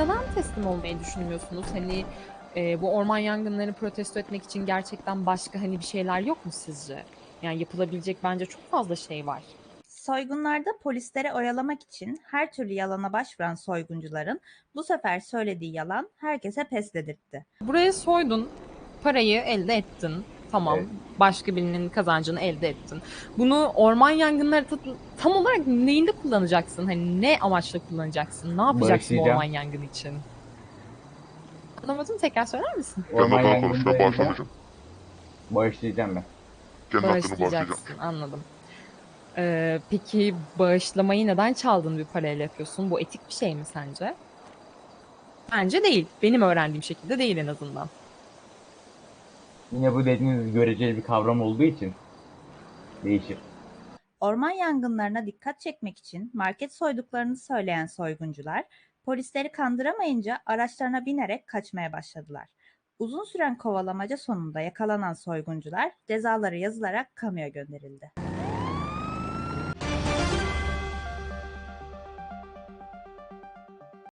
neden teslim olmayı düşünmüyorsunuz? Hani e, bu orman yangınlarını protesto etmek için gerçekten başka hani bir şeyler yok mu sizce? Yani yapılabilecek bence çok fazla şey var. Soygunlarda polisleri oyalamak için her türlü yalana başvuran soyguncuların bu sefer söylediği yalan herkese pes dedirtti. Buraya soydun, parayı elde ettin. Tamam. Evet. Başka birinin kazancını elde ettin. Bunu orman yangınları ta- tam olarak neyinde kullanacaksın? Hani ne amaçla kullanacaksın? Ne yapacaksın bu Bağışlayacağım. orman yangını için? Anlamadım tekrar söyler misin? Kendi Orman hakkını konuşmaya bağışlamayacağım. Bağışlayacağım ben. Kendi hakkını bağışlayacağım. Bağışlayacaksın. Anladım. Ee, peki bağışlamayı neden çaldığın bir parayla yapıyorsun? Bu etik bir şey mi sence? Bence değil. Benim öğrendiğim şekilde değil en azından. Yine bu dediğiniz göreceli bir kavram olduğu için değişir. Orman yangınlarına dikkat çekmek için market soyduklarını söyleyen soyguncular, polisleri kandıramayınca araçlarına binerek kaçmaya başladılar. Uzun süren kovalamaca sonunda yakalanan soyguncular cezaları yazılarak kamuya gönderildi.